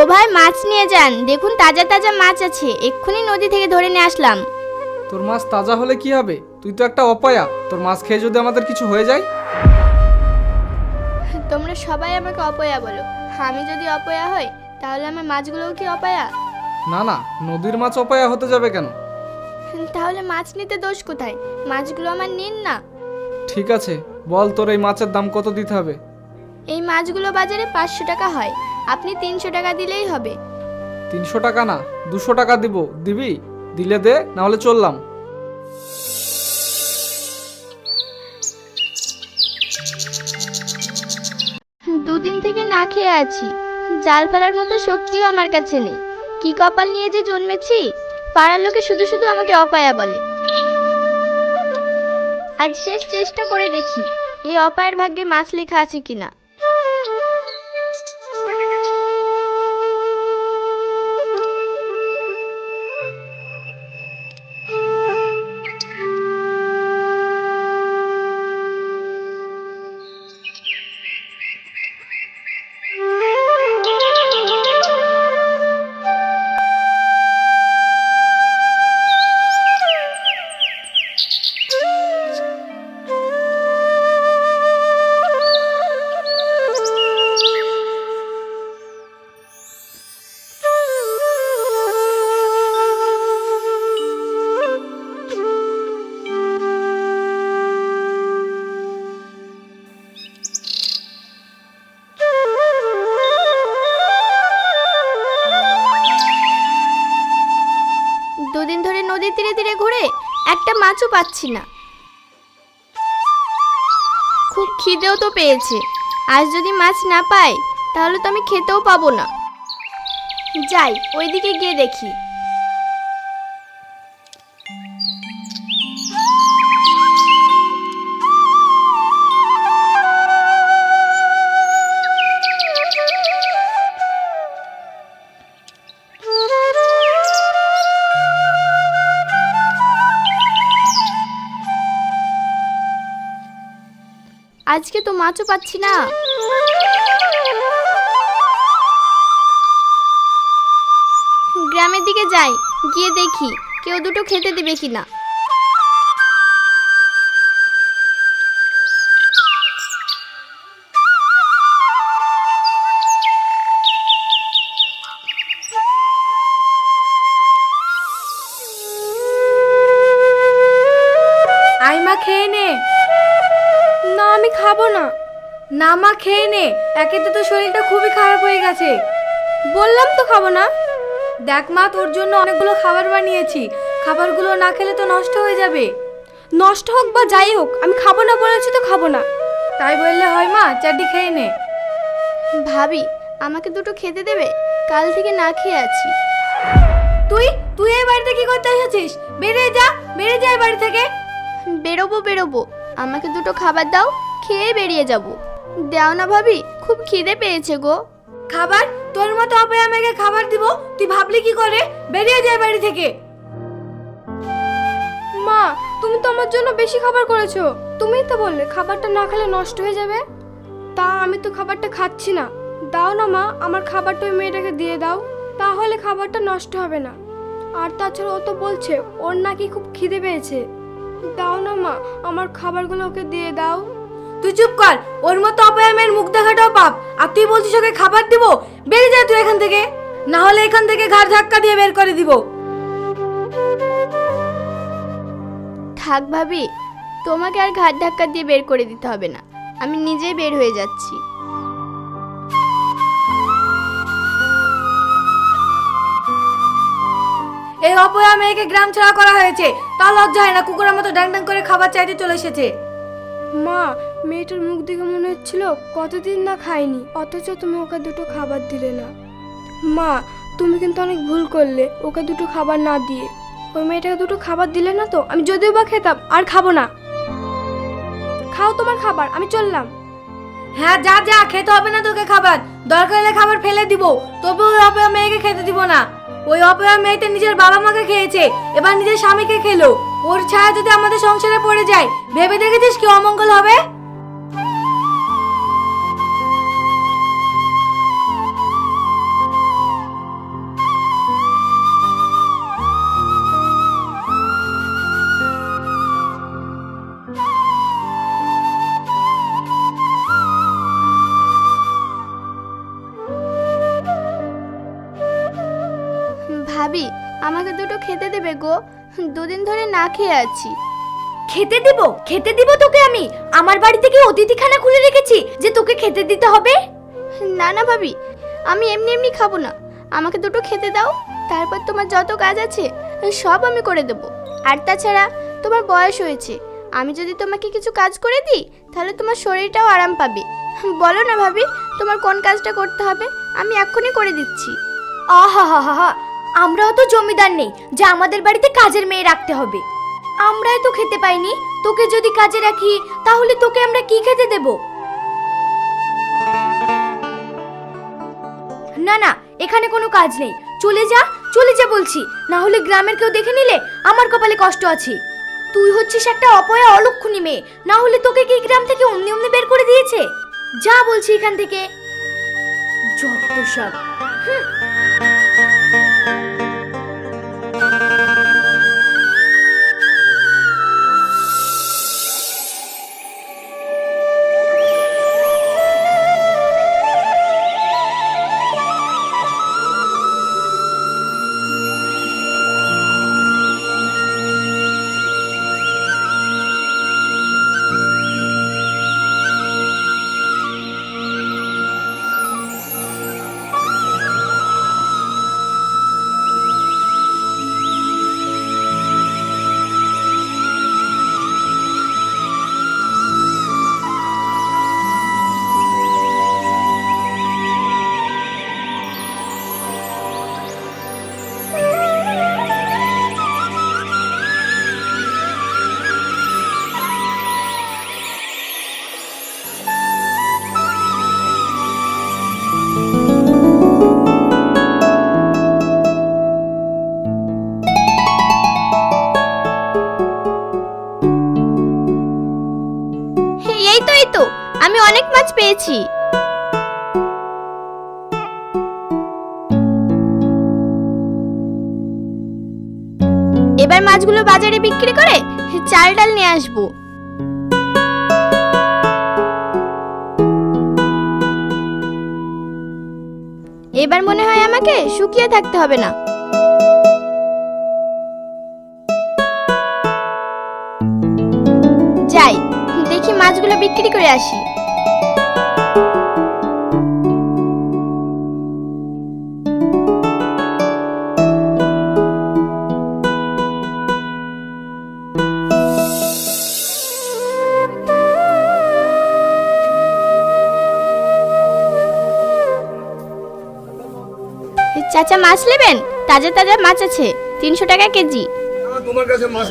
ও ভাই মাছ নিয়ে যান। দেখুন তাজা তাজা মাছ আছে। এক্ষুনি নদী থেকে ধরে নিয়ে আসলাম। তোর মাছ তাজা হলে কি হবে? তুই তো একটা অপয়া। তোর মাছ খেয়ে যদি আমাদের কিছু হয়ে যায়? তোমরা সবাই আমাকে অপয়া বলো। আমি যদি অপয়া হই তাহলে আমার মাছগুলোও কি অপয়া? না না নদীর মাছ অপয়া হতে যাবে কেন? তাহলে মাছ নিতে দোষ কোথায়? মাছগুলো আমার নিন না। ঠিক আছে বল তোর এই মাছের দাম কত দিতে হবে? এই মাছগুলো বাজারে পাঁচশো টাকা হয়। আপনি তিনশো টাকা দিলেই হবে। তিনশো টাকা না দুশো টাকা দিব। দিবি? দিলে দে না হলে চললাম। দুদিন থেকে না খেয়ে আছি। জাল ফেলার মতো শক্তিও আমার কাছে নেই। কি কপাল নিয়ে যে জন্মেছি? পাড়ার লোকে শুধু শুধু আমাকে অপায়া বলে। আজ শেষ চেষ্টা করে দেখি এই অপায়ের ভাগ্যে মাছ লেখা আছে কিনা। দুদিন ধরে নদীর তীরে তীরে ঘুরে একটা মাছও পাচ্ছি না। খুব খিদেও তো পেয়েছে। আজ যদি মাছ না পাই, তাহলে তো আমি খেতেও পাবো না। যাই, ওইদিকে গিয়ে দেখি। আজকে তো মাছও পাচ্ছি না। গ্রামের দিকে যাই, গিয়ে দেখি, কেউ দুটো খেতে দেবে কিনা। একে তো তোর শরীরটা খুবই খারাপ হয়ে গেছে। বললাম তো খাব না। দেখ মা তোর জন্য অনেকগুলো খাবার বানিয়েছি। খাবারগুলো না খেলে তো নষ্ট হয়ে যাবে। নষ্ট হোক বা যাই হোক আমি খাব না বলেছি তো খাব না। তাই বললে হয় মা চারটি খেয়ে নে। ভাবি আমাকে দুটো খেতে দেবে? কাল থেকে না খেয়ে আছি। তুই? তুই এই বাড়িতে কি করতে এসেছিস? বেরিয়ে যা বেরিয়ে যা এই বাড়ি থেকে। বেরোবো বেরোবো। আমাকে দুটো খাবার দাও খেয়ে বেরিয়ে যাব। দাও না ভাবি। খুব খিদে পেয়েছে গো। খাবার? তোর মতো অপয়া আমাকে খাবার দিব? তুই ভাবলি কি করে? বেরিয়ে যায় বাড়ি থেকে। মা তুমি তো আমার জন্য বেশি খাবার করেছ। তুমিই তো বললে খাবারটা না খেলে নষ্ট হয়ে যাবে। তা আমি তো খাবারটা খাচ্ছি না। দাও না মা আমার খাবারটা ওই মেয়েটাকে দিয়ে দাও। তাহলে খাবারটা নষ্ট হবে না। আর তাছাড়া ও তো বলছে ওর নাকি খুব খিদে পেয়েছে। দাও না মা আমার খাবারগুলো ওকে দিয়ে দাও। তুই চুপ কর ওর মতো অপয়া মেয়ের মুখ দেখাটাও পাপ। আর তুই বলছিস ওকে খাবার দিব? বেরিয়ে যা তুই এখান থেকে। না হলে এখান থেকে ঘাড় ধাক্কা দিয়ে বের করে দিব। থাক ভাবি তোমাকে আর ঘাট ধাক্কা দিয়ে বের করে দিতে হবে না। আমি নিজেই বের হয়ে যাচ্ছি। এই অপয়া মেয়েকে গ্রাম ছাড়া করা হয়েছে। তা লজ্জা হয় না কুকুরের মতো ড্যাং ড্যাং করে খাবার চাইতে চলে এসেছে। মা মেয়েটার মুখ দেখে মনে হচ্ছিল কতদিন না খাইনি অথচ তুমি ওকে দুটো খাবার দিলে না। মা, তুমি কিন্তু অনেক ভুল করলে, ওকে দুটো খাবার না দিয়ে। ওই মেয়েটাকে দুটো খাবার দিলে না তো, আমি যদিও বা খেতাম, আর খাব না। খাও তোমার খাবার, আমি চললাম। হ্যাঁ যা যা, খেতে হবে না তোকে খাবার। দরকার হলে খাবার ফেলে দিব তবু ওই অপয়া মেয়েকে খেতে দিব না। ওই অপয়া মেয়েতে নিজের বাবা মাকে খেয়েছে, এবার নিজের স্বামীকে খেলো। ওর ছায়া যদি আমাদের সংসারে পড়ে যায়, ভেবে দেখেছিস কি অমঙ্গল হবে? দুদিন ধরে না খেয়ে আছি। খেতে দিব? খেতে দিব তোকে আমি? আমার বাড়ি থেকে অতিথিখানা খুলে রেখেছি যে তোকে খেতে দিতে হবে? না না ভাবি আমি এমনি এমনি খাব না। আমাকে দুটো খেতে দাও তারপর তোমার যত কাজ আছে সব আমি করে দেবো। আর তাছাড়া তোমার বয়স হয়েছে আমি যদি তোমাকে কিছু কাজ করে দিই তাহলে তোমার শরীরটাও আরাম পাবে। বলো না ভাবি তোমার কোন কাজটা করতে হবে? আমি এক্ষুনি করে দিচ্ছি। আহা হা হা হা আমরাও তো জমিদার নেই, যে আমাদের বাড়িতে কাজের মেয়ে রাখতে হবে। আমরাই তো খেতে পাইনি, তোকে যদি কাজে রাখি, তাহলে তোকে আমরা কি খেতে দেব? না না, এখানে কোনো কাজ নেই। চলে যা চলে যা বলছি, না হলে গ্রামের কেউ দেখে নিলে আমার কপালে কষ্ট আছে। তুই হচ্ছিস একটা অপয়া, অলক্ষণী মেয়ে, না হলে তোকে কি গ্রাম থেকে অমনি অমনি বের করে দিয়েছে? যা বলছি এখান থেকে। যত সব। এই অনেক মাছ পেয়েছি। এবার মাছগুলো বাজারে বিক্রি করে চাল ডাল নিয়ে আসব। এবার মনে হয় আমাকে শুকিয়ে থাকতে হবে না। যাই, দেখি মাছগুলো বিক্রি করে আসি। চাচা মাছ নেবেন? তাজা তাজা মাছ আছে তিনশো টাকা কেজি। তোমার কাছে মাছ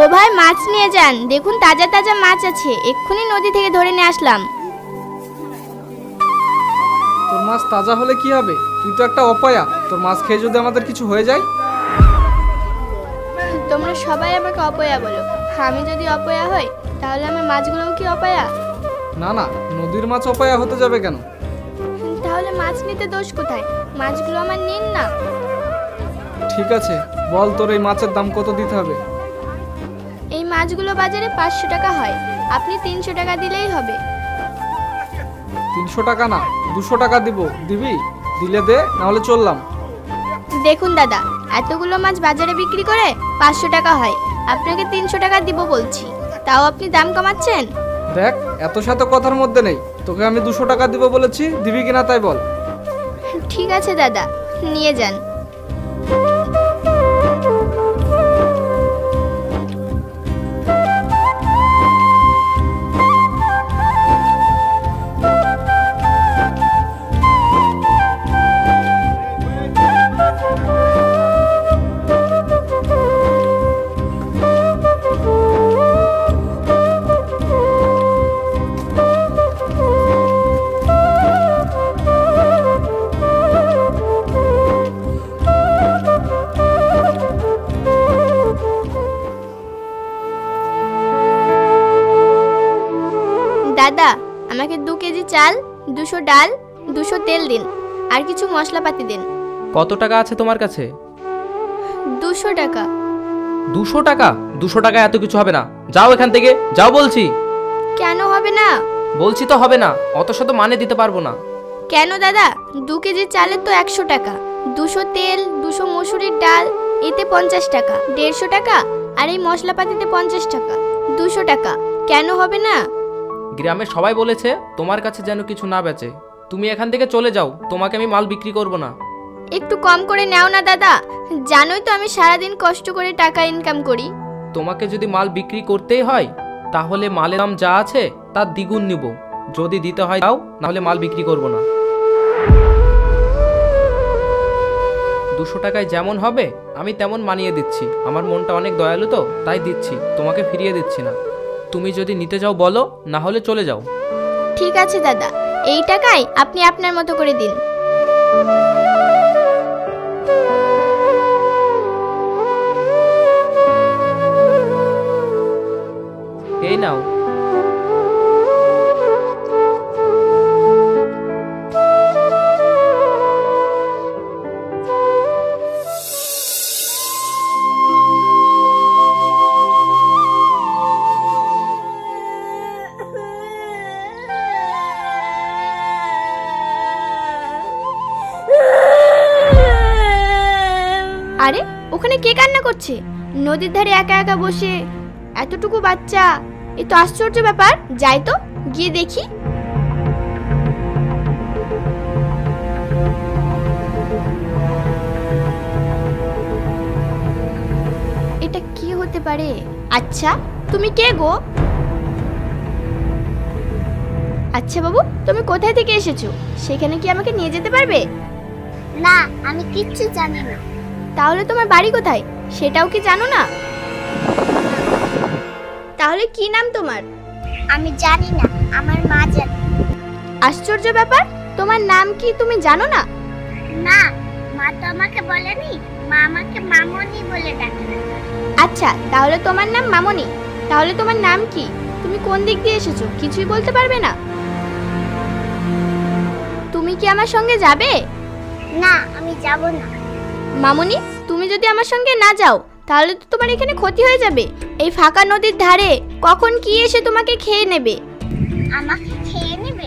ও ভাই মাছ নিয়ে যান। দেখুন তাজা তাজা মাছ আছে এক্ষুনি নদী থেকে ধরে নিয়ে আসলাম। তোর মাছ তাজা হলে কি হবে? তুই তো একটা অপয়া। তোর মাছ খেয়ে যদি আমাদের কিছু হয়ে যায় তোমরা সবাই আমাকে অপয়া বলো। আমি যদি অপয়া হই তাহলে আমার মাছগুলোও কি অপয়া? না না নদীর মাছ অপয়া হতে যাবে কেন? তাহলে মাছ নিতে দোষ কোথায়? মাছগুলো আমার নিন না। ঠিক আছে বল তোর এই মাছের দাম কত দিতে হবে? এই মাছগুলো বাজারে পাঁচশো টাকা হয়। আপনি তিনশো টাকা দিলেই হবে। তিনশো টাকা না দুশো টাকা দিব। দিবি? দিলে দে নাহলে চললাম। দেখুন দাদা এতগুলো মাছ বাজারে বিক্রি করে পাঁচশো টাকা হয়। আপনাকে তিনশো টাকা দিব বলছি। তাও আপনি দাম কমাচ্ছেন? দেখ এত সাথে কথার মধ্যে নেই। তোকে আমি দুশো টাকা দিব বলেছি দিবি কিনা তাই বল। ঠিক আছে দাদা নিয়ে যান। মশলাপাতি দিন। কত টাকা আছে তোমার কাছে? দুশো টাকা। দুশো টাকা? দুশো টাকা এত কিছু হবে না। যাও এখান থেকে। যাও বলছি। কেন হবে না? বলছি তো হবে না। অত শত মানে দিতে পারব না। কেন দাদা? দু কেজি চালের তো একশো টাকা। দুশো তেল দুশো মসুরির ডাল এতে পঞ্চাশ টাকা। দেড়শো টাকা? আর এই মশলাপাতিতে পঞ্চাশ টাকা। দুশো টাকা। কেন হবে না? গ্রামের সবাই বলেছে তোমার কাছে যেন কিছু না বেচে। তুমি এখান থেকে চলে যাও তোমাকে আমি মাল বিক্রি করব না। একটু কম করে নাও না দাদা। জানোই তো আমি সারাদিন কষ্ট করে টাকা ইনকাম করি। তোমাকে যদি মাল বিক্রি করতেই হয় তাহলে মালের দাম যা আছে তার দ্বিগুণ নিব। যদি দিতে হয় দাও নাহলে মাল বিক্রি করব না। দুশো টাকায় যেমন হবে আমি তেমন মানিয়ে দিচ্ছি। আমার মনটা অনেক দয়ালু তো তাই দিচ্ছি তোমাকে ফিরিয়ে দিচ্ছি না। তুমি যদি নিতে যাও বলো না হলে চলে যাও। ঠিক আছে দাদা। এই টাকায় আপনি আপনার মতো করে দিন। এই নাও। নদীর ধারে একা একা বসে এতটুকু বাচ্চা, এ তো আশ্চর্য ব্যাপার। যাই তো, গিয়ে দেখি। এটা কি হতে পারে? আচ্ছা তুমি কে গো? আচ্ছা বাবু, তুমি কোথায় থেকে এসেছ? সেখানে কি আমাকে নিয়ে যেতে পারবে? না, আমি কিচ্ছু জানি না। তাহলে তোমার বাড়ি কোথায়? সেটাও কি জানো না? তাহলে কি নাম তোমার? আমি জানি না আমার মা জানে। আশ্চর্য ব্যাপার তোমার নাম কি তুমি জানো না? না মা তো আমাকে বলেনি মা আমাকে মামনি বলে ডাকে। আচ্ছা তাহলে তোমার নাম মামনি। তাহলে তোমার নাম কি? তুমি কোন দিক দিয়ে এসেছ? কিছুই বলতে পারবে না। তুমি কি আমার সঙ্গে যাবে? না আমি যাব না। মামনি তুমি যদি আমার সঙ্গে না যাও তাহলে তো তোমার এখানে ক্ষতি হয়ে যাবে। এই ফাঁকা নদীর ধারে কখন কি এসে তোমাকে খেয়ে নেবে? আমাকে খেয়ে নেবে?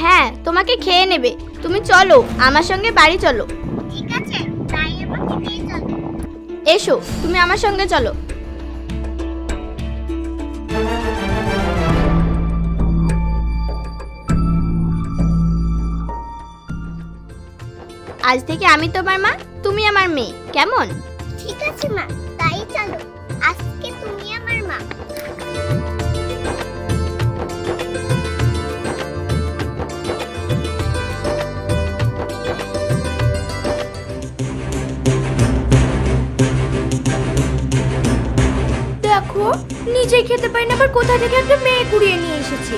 হ্যাঁ তোমাকে খেয়ে নেবে। তুমি চলো আমার সঙ্গে বাড়ি চলো। ঠিক আছে তাই আমাকে নিয়ে চলো। এসো তুমি আমার সঙ্গে চলো। আজ থেকে আমি তোমার মা তুমি আমার মেয়ে কেমন? ঠিক আছে মা তাই চলো। আজকে তুমি আমার মা। দেখো নিজেই খেতে পারি না আবার কোথা থেকে একটা মেয়ে কুড়িয়ে নিয়ে এসেছে।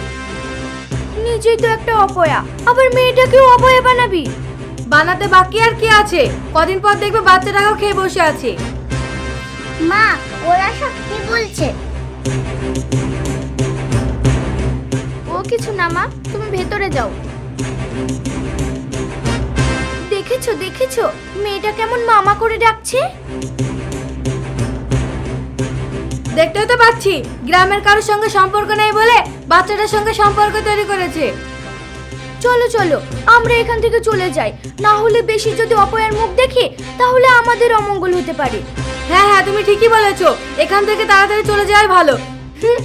নিজেই তো একটা অপয়া আবার মেয়েটাকেও অপয়া বানাবি। বানাতে বাকি আর কি আছে? কদিন পর দেখবে বাচ্চাটাকেও খেয়ে বসে আছে। মা ওরা সব কি বলছে? ও কিছু না মা তুমি ভেতরে যাও। দেখেছ দেখেছ? মেয়েটা কেমন মামা করে ডাকছে? দেখতেই তো পাচ্ছি গ্রামের কারোর সঙ্গে সম্পর্ক নেই বলে বাচ্চাটার সঙ্গে সম্পর্ক তৈরি করেছে। চলো চলো আমরা এখান থেকে চলে যাই। না হলে বেশি যদি অপয়ার মুখ দেখি তাহলে আমাদের অমঙ্গল হতে পারে। হ্যাঁ হ্যাঁ তুমি ঠিকই বলেছ। এখান থেকে তাড়াতাড়ি চলে যাওয়াই ভালো। হুম।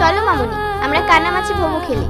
চলো মামনি আমরা কানামাছি ভোমো খেলি।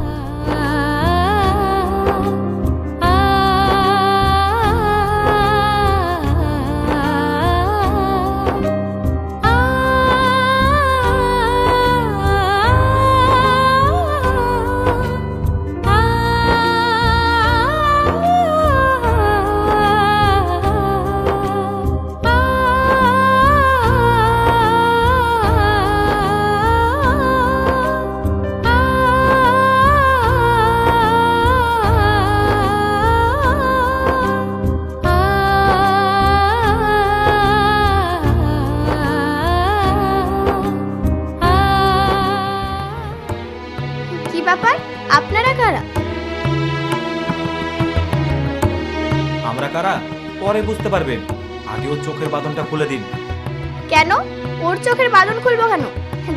পরে বুঝতে পারবেন আগে ওর চোখের বাঁধনটা খুলে দিন। কেন? ওর চোখের বাঁধন খুলবো কেন?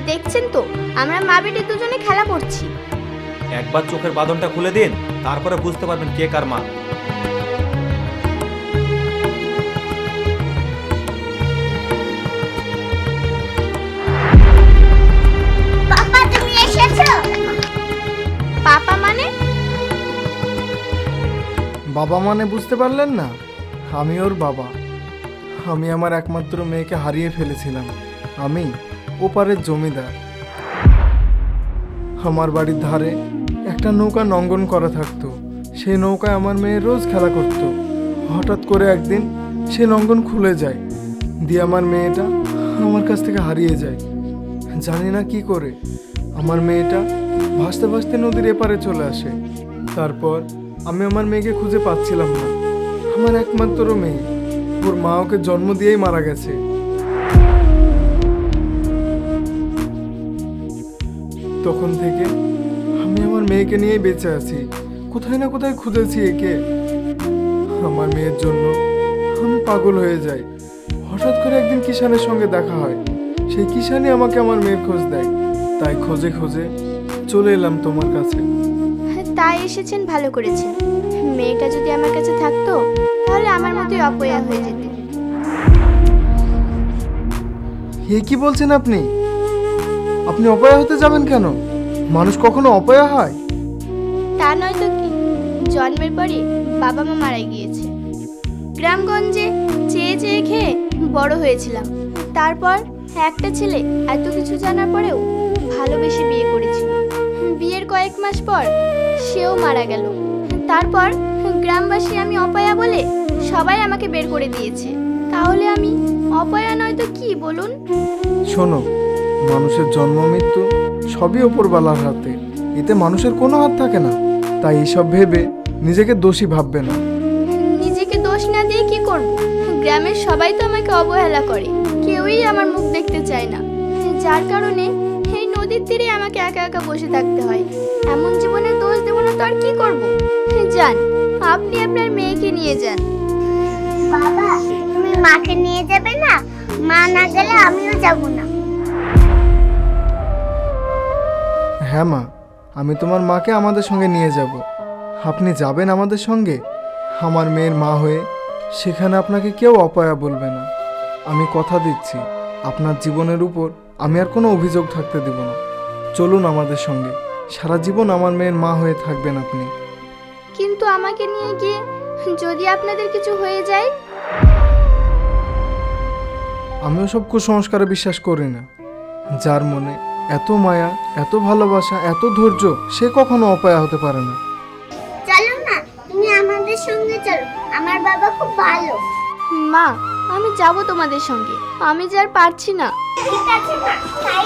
দেখছেন তো আমরা মা বেটি দুজনে খেলা করছি। একবার চোখের বাঁধনটা খুলে দিন তারপরে বুঝতে পারবেন কে কার মা। পাপা তুমি এসেছ? পাপা মানে? বাবা মানে বুঝতে পারলেন না। আমি ওর বাবা। আমি আমার একমাত্র মেয়েকে হারিয়ে ফেলেছিলাম। আমি ওপারের জমিদার। আমার বাড়ির ধারে একটা নৌকা নঙ্গন করা থাকতো। সেই নৌকায় আমার মেয়ে রোজ খেলা করতো। হঠাৎ করে একদিন সে নঙ্গন খুলে যায়। দিয়ে আমার মেয়েটা আমার কাছ থেকে হারিয়ে যায়। জানি না কি করে। আমার মেয়েটা ভাসতে ভাসতে নদীর এপারে চলে আসে। তারপর আমি আমার মেয়েকে খুঁজে পাচ্ছিলাম না। আমার একমাত্র মেয়ে। ওর মা ওকে জন্ম দিয়েই মারা গেছে। তখন থেকে আমি আমার মেয়েকে নিয়েই বেঁচে আছি। কোথায় না কোথায় খুঁজেছি একে। আমার মেয়ের জন্য আমি পাগল হয়ে যাই। হঠাৎ করে একদিন কিষানের সঙ্গে দেখা হয়। সেই কিষানই আমাকে আমার মেয়ের খোঁজ দেয়। তাই খোঁজে খোঁজে চলে এলাম তোমার কাছে। তাই এসেছেন ভালো করেছেন। মেয়েটা যদি আমার কাছে থাকতো তাহলে আমার মতোই অপয়া হয়ে যেত। এ কি বলছেন আপনি? আপনি অপয়া হতে যাবেন কেন? মানুষ কখনো অপয়া হয়? তা নয় তো কি? জন্মের পরে বাবা মা মারা গিয়েছে। গ্রামগঞ্জে চেয়ে চেয়ে খেয়ে বড় হয়েছিলাম। তারপর একটা ছেলে এত কিছু জানার পরেও ভালোবেসে বিয়ে করেছিল। বিয়ের কয়েক মাস পর সেও মারা গেল। তারপর গ্রামবাসী আমি অপয়া বলে সবাই আমাকে বের করে দিয়েছে। তাহলে আমি অপয়া নয় তো কি বলুন? শোনো মানুষের জন্ম মৃত্যু সবই ওপরবালার হাতে। এতে মানুষের কোনো হাত থাকে না। তাই এসব ভেবে নিজেকে দোষী ভাববে না। নিজেকে দোষ না দিয়ে কি করব? গ্রামের সবাই তো আমাকে অবহেলা করে। কেউই আমার মুখ দেখতে চায় না। যার কারণে নদীর তীরে আমাকে একা একা বসে থাকতে হয়। এমন জীবনে দোষ দেবো না তো আর কি করব? যান আপনি আপনার মেয়েকে নিয়ে যান। বাবা তুমি মাকে নিয়ে যাবে না? মা না গেলে আমিও যাব না। হ্যাঁ মা আমি তোমার মাকে আমাদের সঙ্গে নিয়ে যাব। আপনি যাবেন আমাদের সঙ্গে? আমার মেয়ের মা হয়ে সেখানে আপনাকে কেউ অপয়া বলবে না। আমি কথা দিচ্ছি আপনার জীবনের উপর আমি আর কোনো অভিযোগ থাকতে দেব না। চলুন আমাদের সঙ্গে। সারা জীবন আমার মেয়ের মা হয়ে থাকবেন আপনি। কিন্তু আমাকে নিয়ে গিয়ে যদি আপনাদের কিছু হয়ে যায়? আমিও সব কুসংস্কারে বিশ্বাস করি না। যার মনে এত মায়া এত ভালোবাসা এত ধৈর্য সে কখনো অপয়া হতে পারে না। চলো না তুমি আমাদের সঙ্গে চলো। আমার বাবা খুব ভালো। মা আমি যাব তোমাদের সঙ্গে। আমি যে আর পারছি না। ঠিক আছে মা তাই